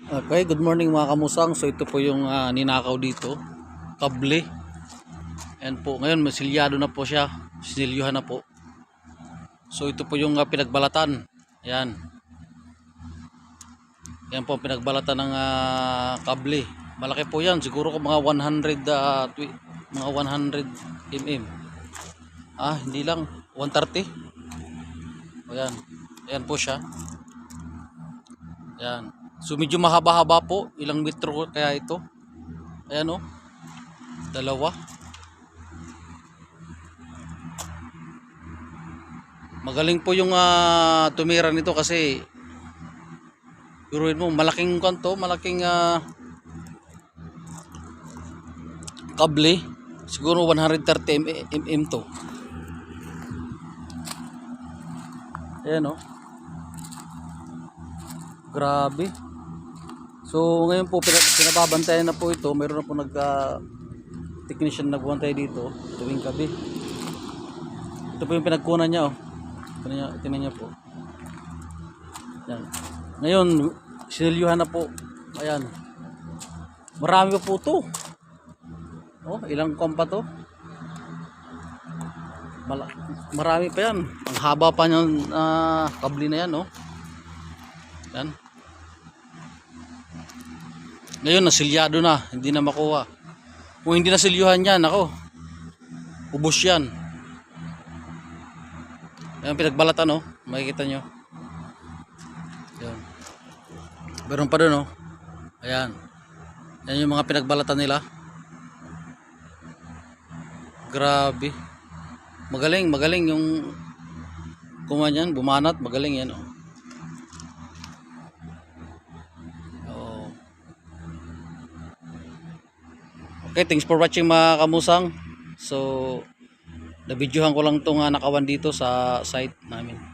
Okay, good morning mga kamusang. So ito po yung ah, ninakaw dito. Kable. Ayan po. Ngayon masilyado na po siya. Sinilyuhan na po. So ito po yung ah, pinagbalatan. Ayan. Yan po pinagbalatan ng ah, kable. Malaki po yan. Siguro kung mga 100 ah, twi- mga 100 mm. Ah, hindi lang. 130. Ayan. Ayan po siya. Ayan. So medyo mahaba-haba po. Ilang metro kaya ito. Ayan o. Dalawa. Magaling po yung ah, tumira nito kasi Yuruin mo, malaking kanto, malaking ah, kable. Siguro 130 mm to. Ayan o. Grabe. So ngayon po pinab- pinababantayan na po ito. Mayroon na po nagka technician nagbantay dito tuwing gabi. Ito po yung pinagkunan niya oh. Tingnan niya, tingnan niya po. Yan. Ngayon, sinilyuhan na po. Ayan. Marami po to. Oh, ilang kuwan pa to? Mala marami pa yan. Ang haba pa niyan ah, kable na yan, oh. Yan. Ngayon, nasilyado na. Hindi na makuha. Kung hindi nasilyuhan yan, ako. Ubus yan. Yan, pinagbalatan, oh. Makikita nyo. Yan. Meron pa doon, oh. Ayan. Yan yung mga pinagbalatan nila. Grabe. Magaling, magaling yung kuman yan, bumanat, magaling yan, oh. Okay, thanks for watching mga kamusang. So, nabidyohan ko lang itong nakawan dito sa site namin.